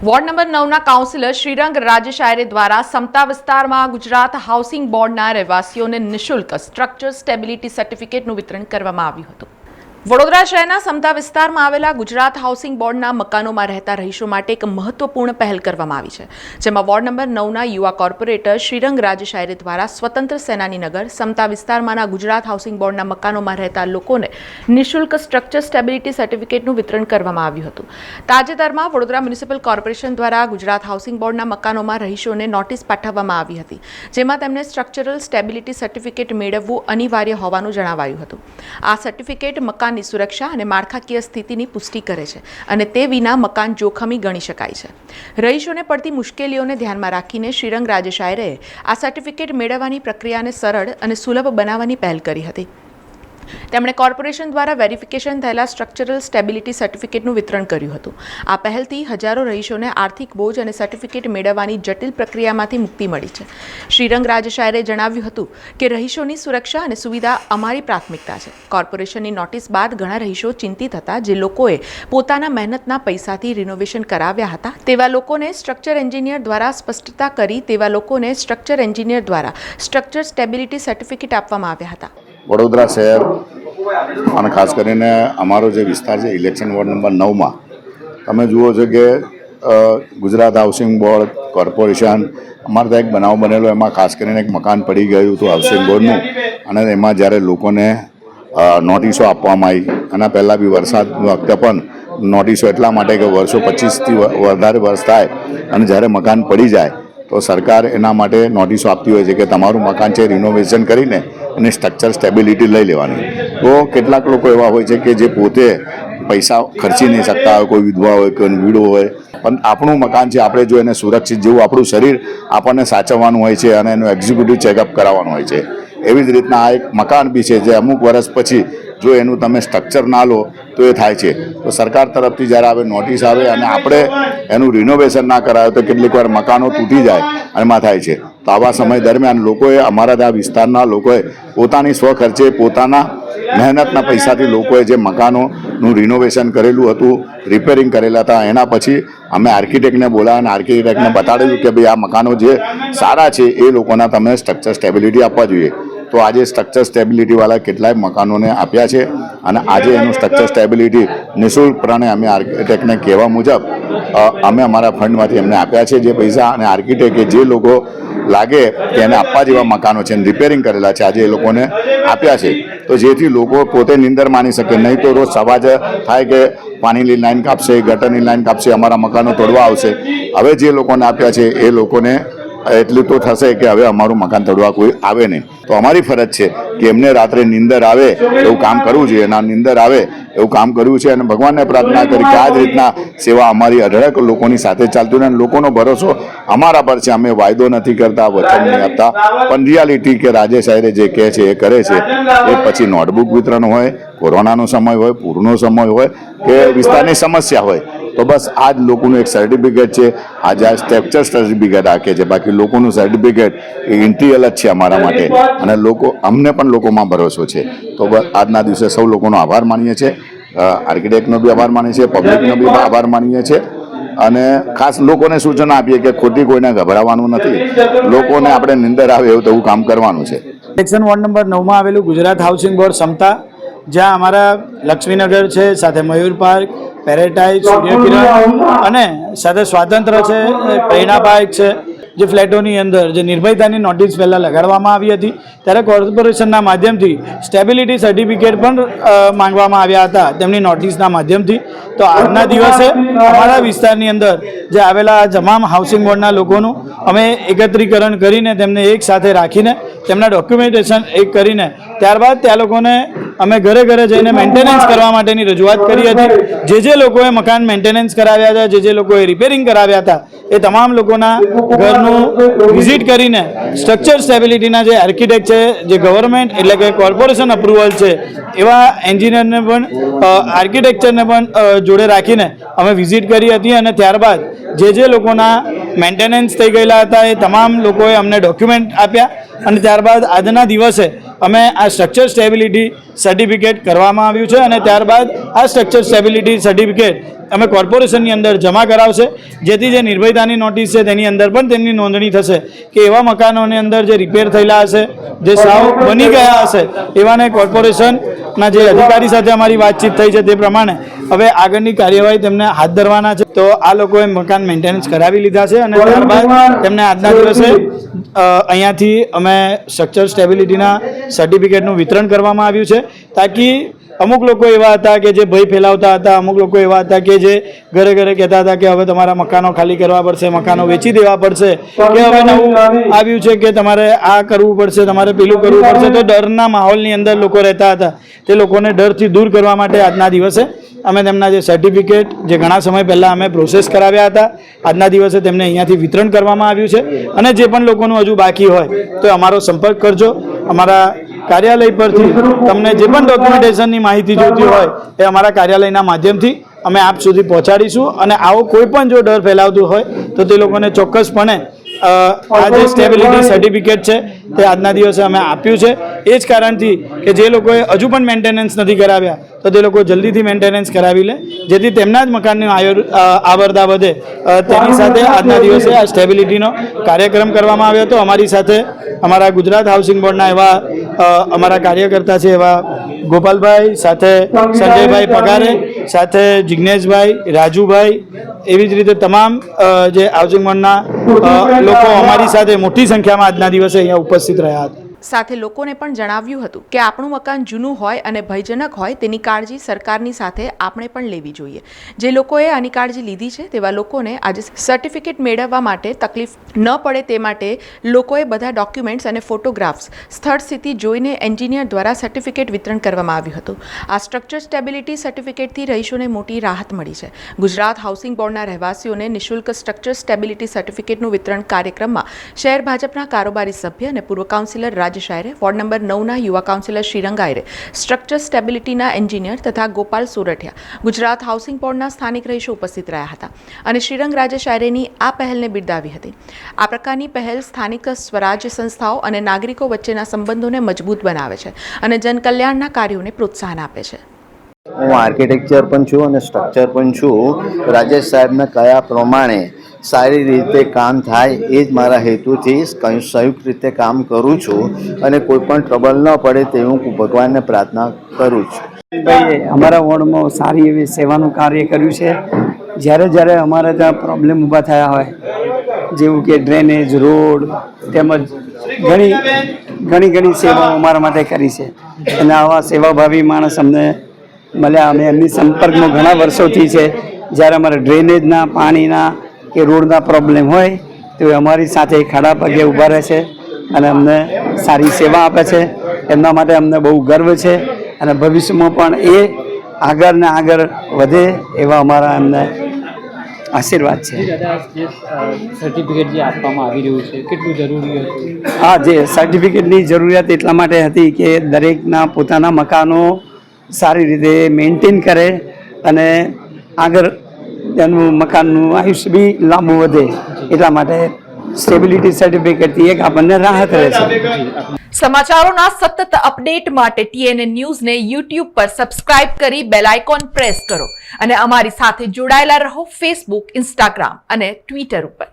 Ward number નવના councillor Shrirang રાજશાયરે દ્વારા સમતા વિસ્તારમાં ગુજરાત હાઉસિંગ બોર્ડના રહેવાસીઓને નિઃશુલ્ક સ્ટ્રક્ચર સ્ટેબિલિટી સર્ટિફિકેટનું વિતરણ કરવામાં આવ્યું હતું. વડોદરા શહેરના સમતા વિસ્તારમાં આવેલા ગુજરાત હાઉસિંગ બોર્ડના મકાનોમાં રહેતા રહીશો માટે એક મહત્વપૂર્ણ પહેલ કરવામાં આવી છે, જેમાં વોર્ડ નંબર નવના યુવા કોર્પોરેટર શ્રીરંગ રાજશાયરે દ્વારા સ્વતંત્ર સેનાની નગર, સમતા વિસ્તારમાંના ગુજરાત હાઉસિંગ બોર્ડના મકાનોમાં રહેતા લોકોને નિઃશુલ્ક સ્ટ્રક્ચર સ્ટેબિલિટી સર્ટિફિકેટનું વિતરણ કરવામાં આવ્યું હતું. તાજેતરમાં વડોદરા મ્યુનિસિપલ કોર્પોરેશન દ્વારા ગુજરાત હાઉસિંગ બોર્ડના મકાનોમાં રહીશોને નોટિસ પાઠવવામાં આવી હતી, જેમાં તેમને સ્ટ્રક્ચરલ સ્ટેબિલિટી સર્ટિફિકેટ મેળવવું અનિવાર્ય હોવાનું જણાવાયું હતું. આ સર્ટિફિકેટ મકાનની સુરક્ષા અને માળખાકીય સ્થિતિની પુષ્ટિ કરે છે અને તે વિના મકાન જોખમી ગણી શકાય છે. રહીશોને પડતી મુશ્કેલીઓને ધ્યાનમાં રાખીને શ્રીરંગ રાજેશાયરે આ સર્ટિફિકેટ મેળવવાની પ્રક્રિયાને સરળ અને સુલભ બનાવવાની પહેલ કરી હતી. તેમણે કોર્પોરેશન દ્વારા વેરિફિકેશન થયેલા સ્ટ્રક્ચરલ સ્ટેબિલિટી સર્ટિફિકેટનું વિતરણ કર્યું હતું. આ પહેલથી હજારો રહીશોને આર્થિક બોજ અને સર્ટિફિકેટ મેળવવાની જટિલ પ્રક્રિયામાંથી મુક્તિ મળી છે. શ્રીરંગ રાજશાયરે જણાવ્યું હતું કે રહીશોની સુરક્ષા અને સુવિધા અમારી પ્રાથમિકતા છે. કોર્પોરેશનની નોટિસ બાદ ઘણા રહીશો ચિંતિત હતા જે લોકોએ પોતાના મહેનતના પૈસાથી રિનોવેશન કરાવ્યા હતા. તેવા લોકોને સ્ટ્રક્ચર એન્જિનિયર દ્વારા સ્પષ્ટતા કરી તેવા લોકોને સ્ટ્રક્ચર એન્જિનિયર દ્વારા સ્ટ્રક્ચર સ્ટેબિલિટી સર્ટિફિકેટ આપવામાં આવ્યા હતા. વડોદરા શહેર અને ખાસ કરીને અમારો જે વિસ્તાર છે ઇલેક્શન વોર્ડ નંબર નવમાં, તમે જુઓ છો કે ગુજરાત હાઉસિંગ બોર્ડ કોર્પોરેશન અમારે ત્યાં એક બનાવ બનેલો, એમાં ખાસ કરીને એક મકાન પડી ગયું હતું હાઉસિંગ બોર્ડનું અને એમાં જ્યારે લોકોને નોટિસો આપવામાં આવી આના પહેલાં બી વરસાદ વખતે પણ નોટિસો એટલા માટે કે વર્ષો પચીસથી વધારે વર્ષ થાય અને જ્યારે મકાન પડી જાય તો સરકાર એના માટે નોટિસો આપતી હોય છે કે તમારું મકાન છે રિનોવેશન કરીને એને સ્ટ્રક્ચર સ્ટેબિલિટી લઈ લેવાની. તો કેટલાક લોકો એવા હોય છે કે જે પોતે પૈસા ખર્ચી નહીં શકતા હોય, કોઈ વિધવા હોય, કોઈ વીડો હોય. પણ આપણું મકાન છે, આપણે જો એને સુરક્ષિત જેવું આપણું શરીર આપણને સાચવવાનું હોય છે અને એનું એક્ઝિક્યુટિવ ચેકઅપ કરાવવાનું હોય છે. એવી જ રીતના આ એક મકાન બી છે જે અમુક વર્ષ પછી જો એનું તમે સ્ટ્રક્ચર ના લો, તો એ થાય છે. તો સરકાર તરફથી જ્યારે આવે નોટિસ આવે અને આપણે એનું રિનોવેશન ના કરાવે તો કેટલીક વાર મકાનો તૂટી જાય અને એમાં થાય છે. તો આવા સમય દરમિયાન લોકોએ, અમારા ત્યાં વિસ્તારના લોકોએ પોતાની સ્વખર્ચે, પોતાના મહેનતના પૈસાથી લોકોએ જે મકાનોનું રિનોવેશન કરેલું હતું રિપેરિંગ કરેલા હતા, એના પછી અમે આર્કિટેક્ટને બોલાવ્યા અને આર્કિટેક્ટને બતાડેલું કે ભાઈ આ મકાનો જે સારા છે, એ લોકોના તમે સ્ટ્રક્ચર સ્ટેબિલિટી આપવા જોઈએ. તો આજે સ્ટ્રક્ચર સ્ટેબિલિટીવાળા કેટલાય મકાનોને આપ્યા છે અને આજે એનું સ્ટ્રક્ચર સ્ટેબિલિટી નિઃશુલ્કપણે અમે આર્કિટેક્ટને કહેવા મુજબ અમે અમારા ફંડમાંથી એમને આપ્યા છે જે પૈસા અને આર્કિટેક્ટે જે લોકો લાગે કે એને આપવા જેવા મકાનો છે રિપેરિંગ કરેલા છે, આજે એ લોકોને આપ્યા છે. તો જેથી લોકો પોતે નિંદર માની શકે, નહીં તો રોજ સવાજ થાય કે પાણીની લાઈન કાપશે ગટરની લાઈન કાપશે, અમારા મકાનો તોડવા આવશે. હવે જે લોકોને આપ્યા છે એ લોકોને એટલું તો થશે કે હવે અમારું મકાન તોડવા કોઈ આવે નહીં. તો અમારી ફરજ છે કે એમને રાત્રે નિંદર આવે, એવું કામ કરવું જોઈએ. અને નિંદર આવે, એવું કામ કર્યું છે અને ભગવાનને પ્રાર્થના કરી કે આ જ રીતના સેવા અમારી અઢળક લોકોની સાથે ચાલતી અને લોકોનો ભરોસો અમારા પર છે. અમે વાયદો નથી કરતા, વચન નહીં આપતા. પણ રિયાલિટી કે રાજેશ આયરે જે કહે છે, એ કરે છે. એ પછી નોટબુક વિતરણ હોય કોરોનાનો સમય હોય, પૂરનો સમય હોય કે વિસ્તારની સમસ્યા હોય, તો બસ આ જ લોકોનું એક સર્ટિફિકેટ છે. આજે આ સ્ટ્રક્ચર સર્ટિફિકેટ આખે છે. બાકી લોકોનું સર્ટિફિકેટ એ ઇન્ટિરિયલ જ છે અમારા માટે. અને લોકો, અમને પણ લોકોમાં ભરોસો છે. તો બસ આજના દિવસે સૌ લોકોનો આભાર માનીએ છીએ. આર્કિટેક્ટનો બી આભાર માનીએ છીએ પબ્લિકનો બી આભાર માનીએ છીએ. અને ખાસ લોકોને સૂચના આપીએ કે ખોટી કોઈને ગભરાવાનું નથી. લોકોને આપણે નિંદર આવે એવું તેવું કામ કરવાનું છે. સેક્શન વોર્ડ નંબર નવમાં આવેલું ગુજરાત હાઉસિંગ બોર્ડ સમતા જ્યાં અમારા લક્ષ્મીનગર છે, સાથે મયુર પાર્ક પેરેટાઇઝ સૂર્યકિરણ અને સાથે સ્વાતંત્ર્ય છે પ્રેરણા પાર્ક છે, જે ફ્લેટોની અંદર, જે નિર્ભયતાની નોટિસ પહેલાં લગાડવામાં આવી હતી, ત્યારે કોર્પોરેશનના માધ્યમથી સ્ટેબિલિટી સર્ટિફિકેટ પણ માંગવામાં આવ્યા હતા, તેમની નોટિસના માધ્યમથી. તો આજના દિવસે અમારા વિસ્તારની અંદર જે આવેલા તમામ હાઉસિંગ બોર્ડના લોકોનું અમે એકત્રીકરણ કરીને તેમને એક સાથે રાખીને તેમના ડોક્યુમેન્ટેશન એક કરીને ત્યારબાદ ત્યાં લોકોને અમે ઘરે ઘરે જઈને મેન્ટેનન્સ કરવા માટેની રજૂઆત કરી હતી. જે જે લોકોએ મકાન મેન્ટેનન્સ કરાવ્યા હતા, જે જે લોકોએ રિપેરિંગ કરાવ્યા હતા, એ તમામ લોકોના ઘરનું વિઝિટ કરીને સ્ટ્રક્ચર સ્ટેબિલિટીના જે આર્કિટેક્ટ છે, જે ગવર્મેન્ટ એટલે કે કોર્પોરેશન અપ્રુવલ છે, એવા એન્જિનિયરને પણ આર્કિટેક્ચરને પણ જોડે રાખીને અમે વિઝિટ કરી હતી અને ત્યારબાદ જે જે લોકોના મેન્ટેનન્સ થઈ ગયેલા હતા. એ તમામ લોકોએ અમને ડોક્યુમેન્ટ આપ્યા અને ત્યારબાદ આજના દિવસે અમે આ સ્ટ્રક્ચર સ્ટેબિલિટી સર્ટિફિકેટ કરવામાં આવ્યું છે અને ત્યારબાદ આ સ્ટ્રક્ચર સ્ટેબિલિટી સર્ટિફિકેટ અમે કોર્પોરેશનની અંદર જમા કરાવશે. જેથી જે નિર્ભયતાની નોટિસ છે તેની અંદર પણ તેમની નોંધણી થશે કે એવા મકાનોની અંદર જે રિપેર થયેલા હશે, જે સાવ બની ગયા હશે, એવાને કોર્પોરેશનના જે અધિકારી સાથે અમારી વાતચીત થઈ છે તે પ્રમાણે હવે આગળની કાર્યવાહી તેમને હાથ ધરવાના છે. તો આ લોકોએ મકાન મેન્ટેનન્સ કરાવી લીધા છે અને ત્યારબાદ તેમને આજના દિવસે અહીંયાથી અમે સ્ટ્રક્ચર સ્ટેબિલિટીના સર્ટિફિકેટનું વિતરણ કરવામાં આવ્યું છે, તાકી અમુક લોકો એવા હતા કે જે ભય ફેલાવતા હતા અમુક લોકો એવા હતા કે જે ઘરે ઘરે કહેતા હતા કે હવે તમારા મકાનો ખાલી કરવા પડશે મકાનો વેચી દેવા પડશે. કે હવે નવું આવ્યું છે કે તમારે આ કરવું પડશે તમારે પેલું કરવું પડશે. તો ડરના માહોલની અંદર લોકો રહેતા હતા. તે લોકોને ડરથી દૂર કરવા માટે આજના દિવસે અમે તેમના જે સર્ટિફિકેટ જે ઘણા સમય પહેલાં અમે પ્રોસેસ કરાવ્યા હતા આજના દિવસે તેમને અહીંયાથી વિતરણ કરવામાં આવ્યું છે. અને જે પણ લોકોનું હજુ બાકી હોય તો અમારો સંપર્ક કરજો. અમારા કાર્યાલય પરથી તમને જે પણ ડોક્યુમેન્ટેશનની માહિતી જોઈતી હોય એ અમારા કાર્યાલયના માધ્યમથી અમે આપ સુધી પહોંચાડીશું અને આવો કોઈ પણ જો ડર ફેલાવતું હોય તો તે લોકોને ચોક્કસપણે આ જે સ્ટેબિલિટી સર્ટિફિકેટ છે તે આજના દિવસે અમે આપ્યું છે. એ જ કારણથી કે જે લોકોએ હજુ પણ મેન્ટેનન્સ નથી કરાવ્યા, તો તે લોકો જલ્દીથી મેન્ટેનન્સ કરાવી લે. જેથી તેમના જ મકાનની આવરદા વધે. તેની સાથે આજના દિવસે આ સ્ટેબિલિટીનો કાર્યક્રમ કરવામાં આવ્યો હતો. અમારી સાથે અમારા ગુજરાત હાઉસિંગ બોર્ડના એવા અમારા કાર્યકર્તા છે, એવા ગોપાલભાઈ, સાથે સંજયભાઈ પગારે, સાથે જિજ્ઞેશભાઈ રાજુભાઈ, એવી જ રીતે તમામ જે હાઉસિંગ બોર્ડના લોકો અમારી સાથે મોટી સંખ્યામાં આજના દિવસે અહીંયા ઉપસ્થિત રહ્યા હતા. સાથે લોકોને પણ જણાવ્યું હતું કે આપણું મકાન જૂનું હોય અને ભયજનક હોય તેની કાળજી સરકારની સાથે આપણે પણ લેવી જોઈએ. જે લોકોએ આની કાળજી લીધી છે તેવા લોકોને આજે સર્ટિફિકેટ મેળવવા માટે તકલીફ ન પડે તે માટે લોકોએ બધા ડોક્યુમેન્ટ્સ અને ફોટોગ્રાફ્સ સ્થળ સ્થિતિ જોઈને એન્જિનિયર દ્વારા સર્ટિફિકેટ વિતરણ કરવામાં આવ્યું હતું. આ સ્ટ્રક્ચર સ્ટેબિલિટી સર્ટિફિકેટથી રહીશોને મોટી રાહત મળી છે. ગુજરાત હાઉસિંગ બોર્ડના રહેવાસીઓને નિઃશુલ્ક સ્ટ્રક્ચર સ્ટેબિલિટી સર્ટિફિકેટનું વિતરણ કાર્યક્રમમાં શહેર ભાજપના કારોબારી સભ્ય અને પૂર્વ councillor Rajesh Ayre, ward number નવના યુવા કાઉન્સિલર શ્રીરંગ આયરે, સ્ટ્રક્ચર સ્ટેબિલિટીના એન્જિનિયર તથા ગોપાલ સુરઠિયા, ગુજરાત હાઉસિંગ બોર્ડના સ્થાનિક રહીશો ઉપસ્થિત રહ્યા હતા. અને શ્રીરંગ રાજેશ આયરેની આ પહેલને બિરદાવી હતી. આ પ્રકારની પહેલ સ્થાનિક સ્વરાજ્ય સંસ્થાઓ અને નાગરિકો વચ્ચેના સંબંધોને મજબૂત બનાવે છે અને જનકલ્યાણના કાર્યોને પ્રોત્સાહન આપે છે. હું આર્કિટેક્ચર પણ છું અને સ્ટ્રક્ચર પણ છું. રાજેશ સાહેબને કયા પ્રમાણે સારી રીતે કામ થાય એ જ મારા હેતુથી સંયુક્ત રીતે કામ કરું છું અને કોઈ પણ ટ્રબલ ન પડે તેવું હું ભગવાનને પ્રાર્થના કરું છું. અમારા વોર્ડમાં સારી એવી સેવાનું કાર્ય કર્યું છે. જ્યારે જ્યારે અમારે ત્યાં પ્રોબ્લેમ ઊભા થયા હોય, જેવું કે ડ્રેનેજ રોડ, તેમજ ઘણી ઘણી ઘણી સેવાઓ અમારા માટે કરી છે. અને આવા સેવાભાવી માણસ અમને, મળ્યા. અમે એમની સંપર્કમાં ઘણા વર્ષોથી છે. જ્યારે અમારે ડ્રેનેજના પાણીના કે રોડના પ્રોબ્લેમ હોય તો એ અમારી સાથે ખાડા પગે ઊભા રહે છે અને અમને સારી સેવા આપે છે. એમના માટે અમને બહુ ગર્વ છે અને ભવિષ્યમાં પણ એ આગળ ને આગળ વધે એવા અમારા એમને આશીર્વાદ છે. સર્ટિફિકેટ જે આપવામાં આવી રહ્યું છે કેટલું જરૂરી હતું? હા જે સર્ટિફિકેટની જરૂરિયાત એટલા માટે હતી કે દરેકના પોતાના મકાનો સારી રીતે મેન્ટેન કરે અને આગળ તેનું મકાનનું આયુષ્ય બી લાંબુ વધે, એટલા માટે સ્ટેબિલિટી સર્ટિફિકેટથી એક આપણને રાહત રહે છે. સમાચારોના સતત અપડેટ માટે ટીએનએ ન્યૂઝને યુટ્યુબ પર સબસ્ક્રાઇબ કરી બેલ આઇકોન પ્રેસ કરો અને અમારી સાથે જોડાયેલા રહો ફેસબુક ઇન્સ્ટાગ્રામ અને ટ્વિટર ઉપર.